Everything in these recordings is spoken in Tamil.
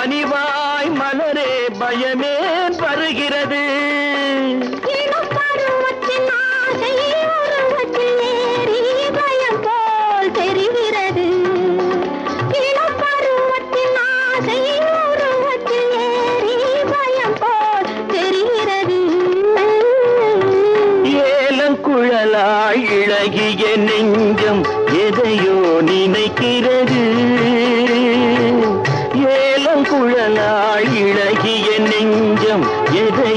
பணிவாய் மலரே பயமே வருகிறது. நெஞ்சம் எதை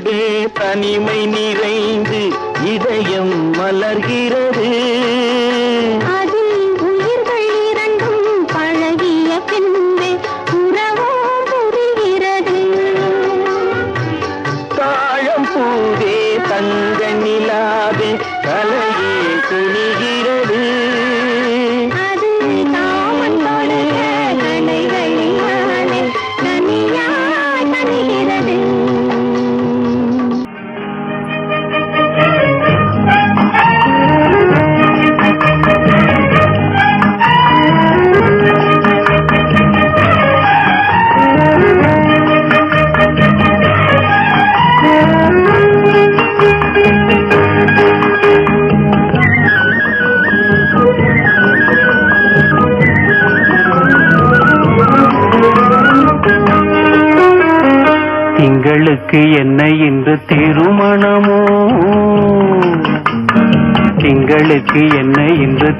கொண்டு தனிமை நிறைந்து இதயம் மலர்கிறது.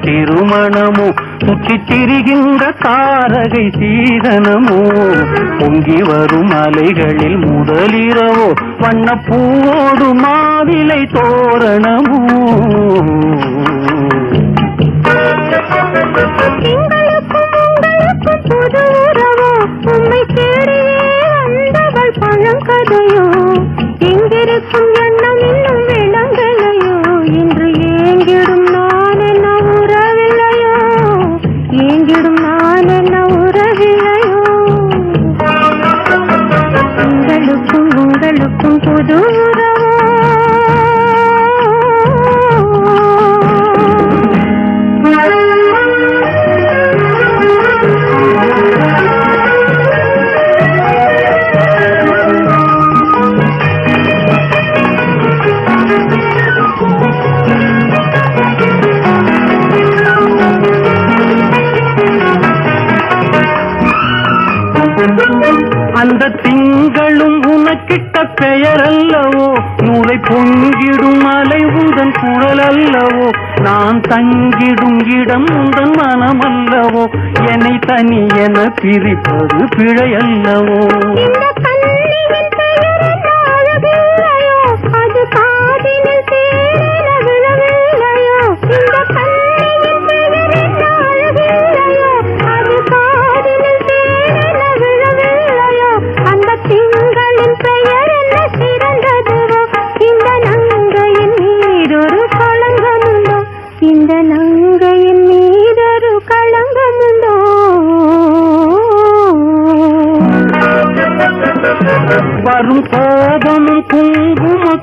திருமணமோ? சுற்றி திரிகின்ற காரகை சீதனமோ? பொங்கி வரும் அலைகளில் முதலிரவோ? வண்ண பூவோடு மாவிலை தோரணமோ? கதையோ? உந்தன் குழல் அல்லவோ நான் தங்கிடும் இடம் உந்தன் மனம் அல்லவோ என்னை தனி என பிரிப்பது பிழை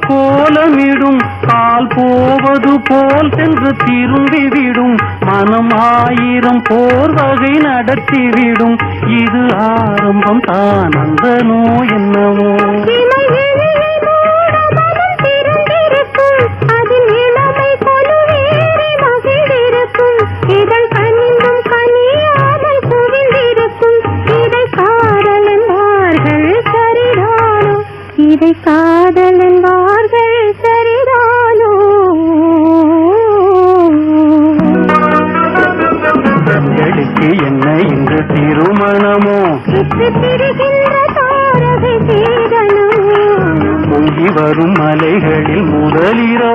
கோலமிடும் கால் போவது போல் சென்று திரும்பிவிடும். மனம் ஆயிரம் போர் வகை நடத்திவிடும். இது ஆரம்பம் தான். அந்த நோய் என்னவோ? இதை காதலன் தேடி வரும் மலைகளில் முதலிரோ.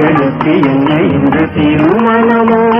எனக்கு என்ன இந்த திருமணமோ?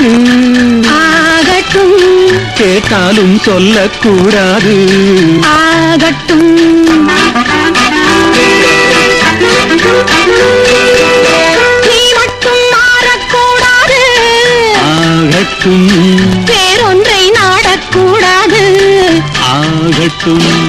ஆகக்கூடாது ஆகட்டும். கேட்டாலும் சொல்லக்கூடாது. ஆகட்டும். நீ மட்டும் மாறக்கூடாது. ஆகட்டும். ஆகட்டும்.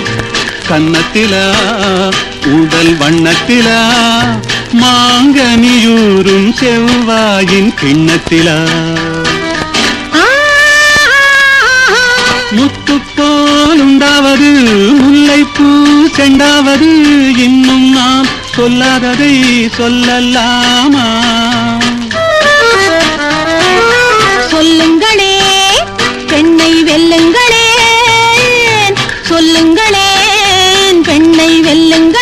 கன்னத்திலா உடல் வண்ணத்திலா மாங்கனியூரும் செவ்வாயின் கிண்ணத்திலா. ஆ, முத்து போலுண்டாவது முல்லைப்பூ செண்டாவது இன்னும் நாம் சொல்லாததை சொல்லலாமா? சொல்லுங்களே பெண்ணை வெல்லுங்களே பெண்ணை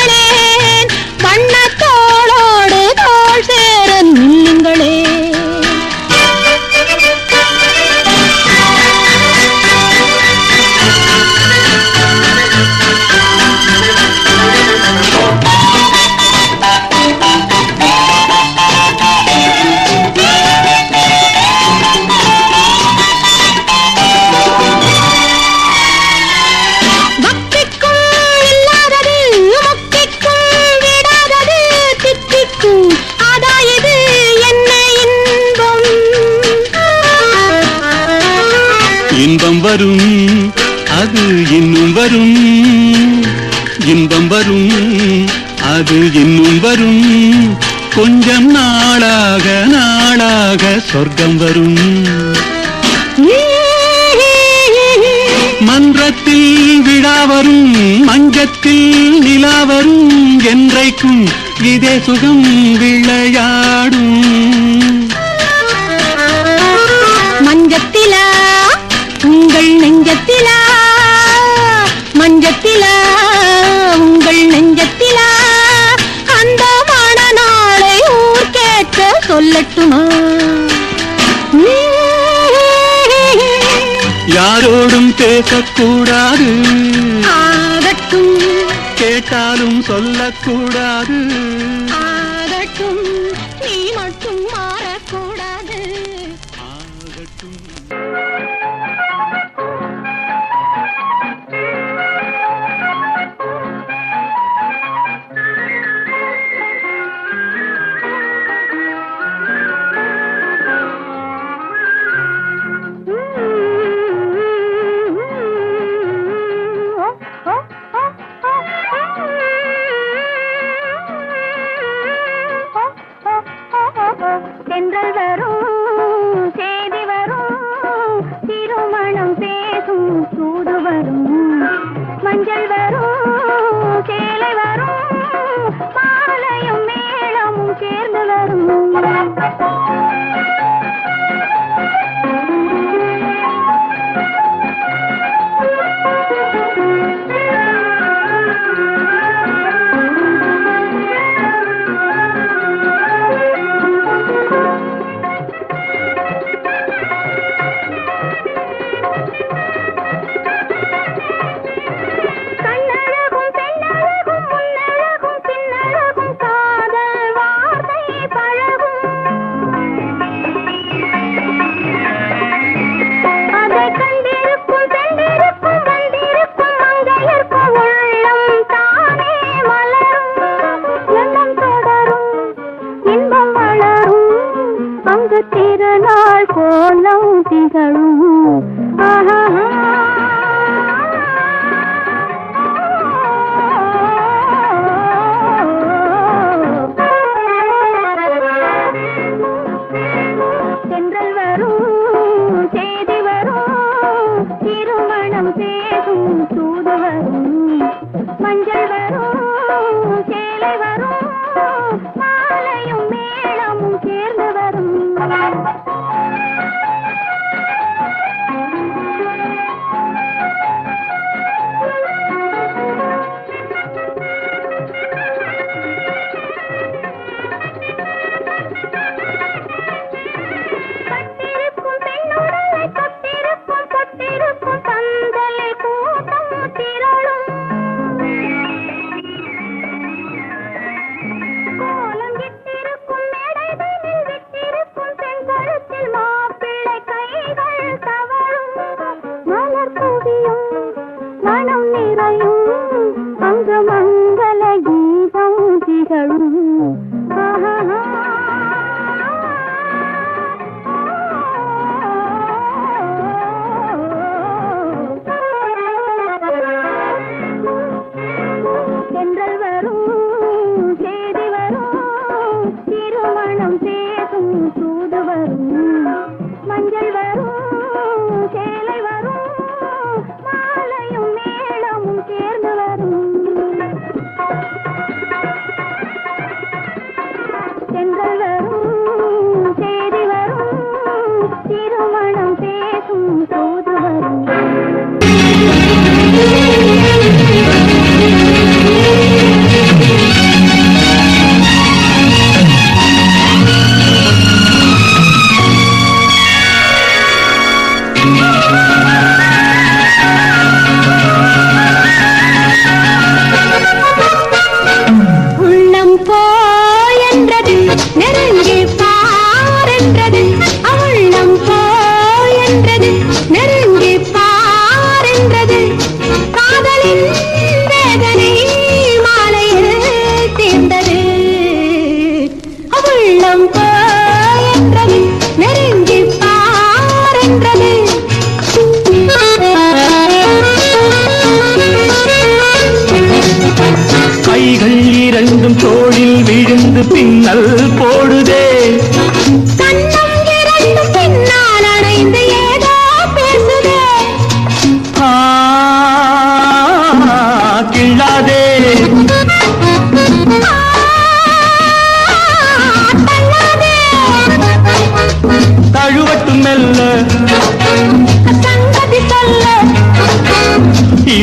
சொர்க்கம் வரும். மன்றத்தில் விழா வரும் மஞ்சத்தில் நிலா வரும் என்றைக்கும் இதே சுகம் விளையாடும். மஞ்சத்திலா உங்கள் நெஞ்சத்திலா மஞ்சத்திலா உங்கள் நெஞ்சத்திலா அந்த மன நாளை ஊர் கேட்க சொல்லட்டுமா? யாரோடும் பேசக்கூடாது. கேட்டாலும் சொல்லக்கூடாது.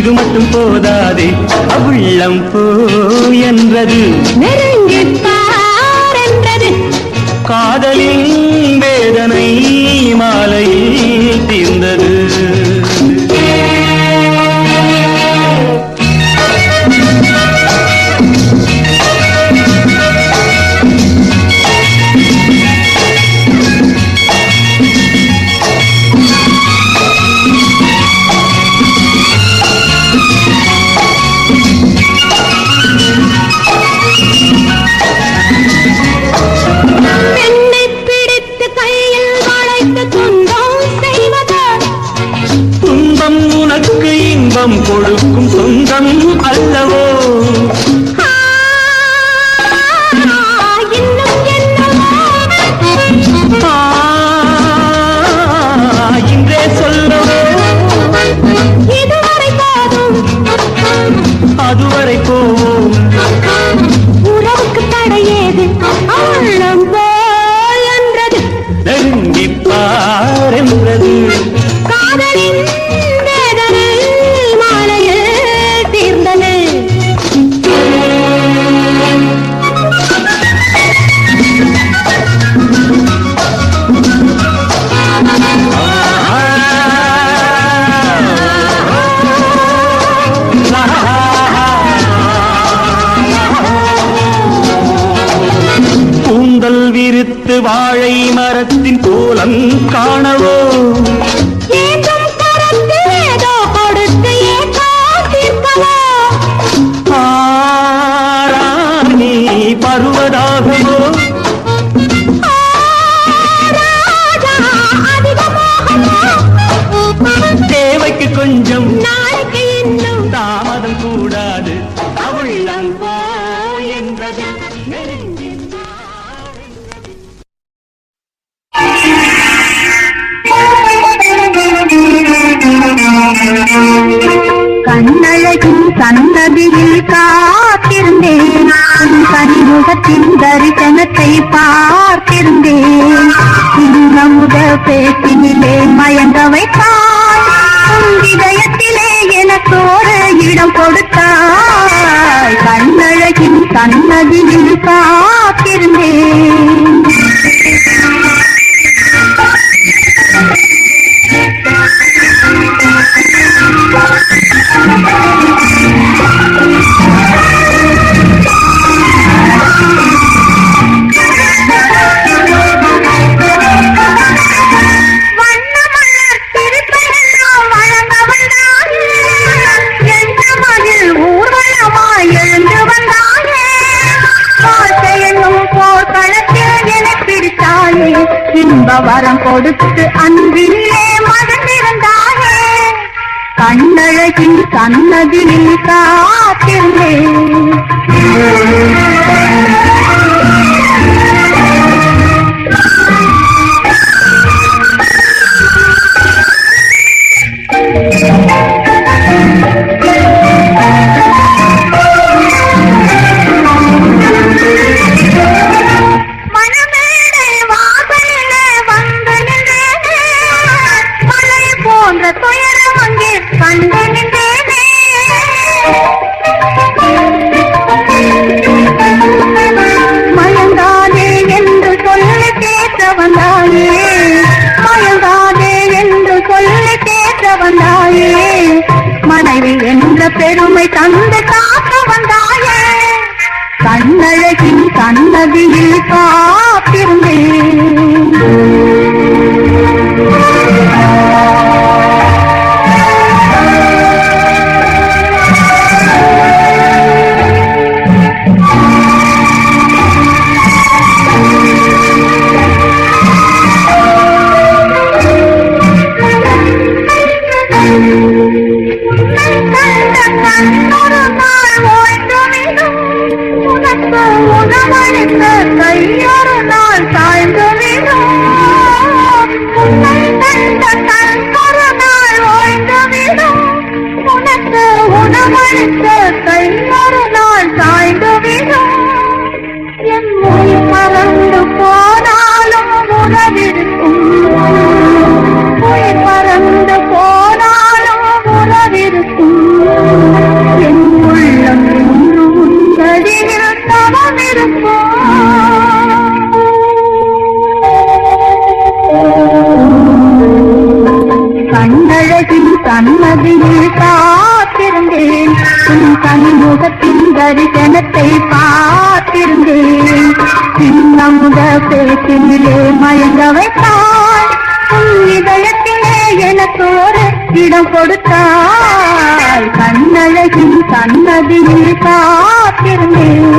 இது மட்டும் போதாதே அவ்வுள்ளம் போ என்றது. நெருங்கி வாழை மரத்தின் கோலம் காணவோ? கண்ணழகின் சந்ததியில் காத்திருந்தேன். கனிமுகத்தின் தரிசனத்தை பார்த்திருந்தேன். திருநமுத பேச்சினிலே மயங்க வைத்தான் இதயத்திலே எனக்கோடு இடம் கொடுத்தாய். கண்ணழகின் சன்னதியில் காத்திருந்தேன். நின் கண்ணதில் காத்திருந்தேன். மனதிலே மயங்க வைத்தாள் இதயத்திலே எனக்கு ஒரு இடம் கொடுத்தாள். கண்ணழகின் கண்ணதியில் காத்திருந்தேன்.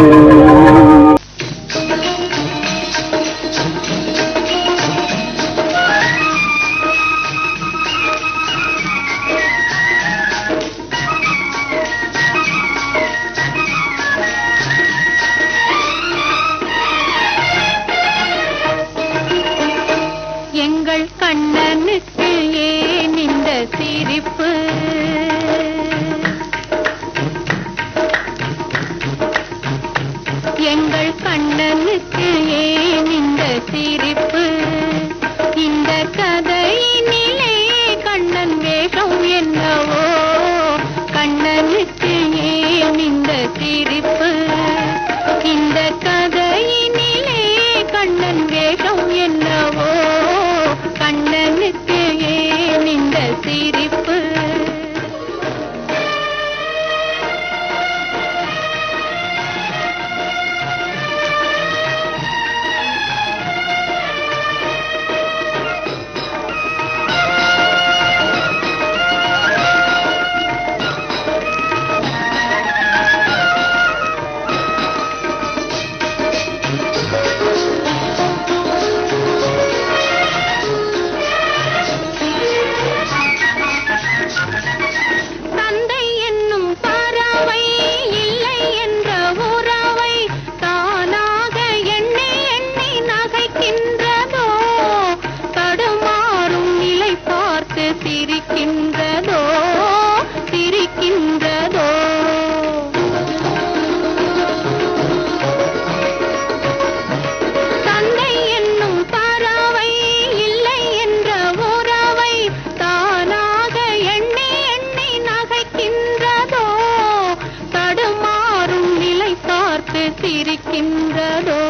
சிரிக்கின்றதோ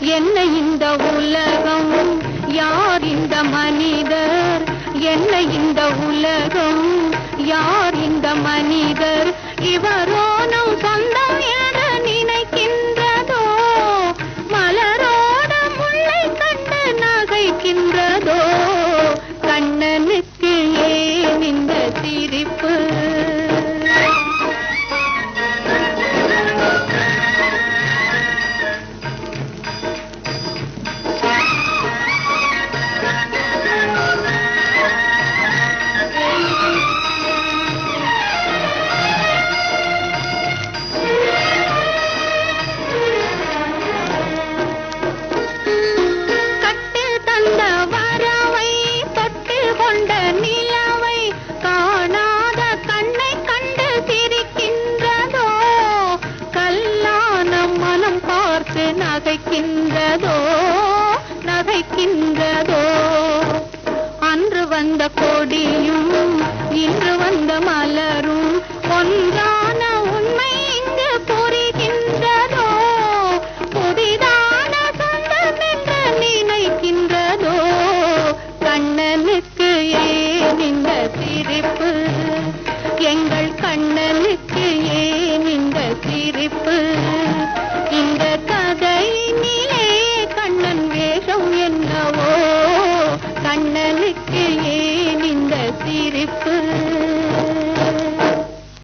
என்ன இந்த உலகம் யார் இந்த மனிதர்? என்ன இந்த உலகம் யார் இந்த மனிதர்? இவரோ நம் சொந்த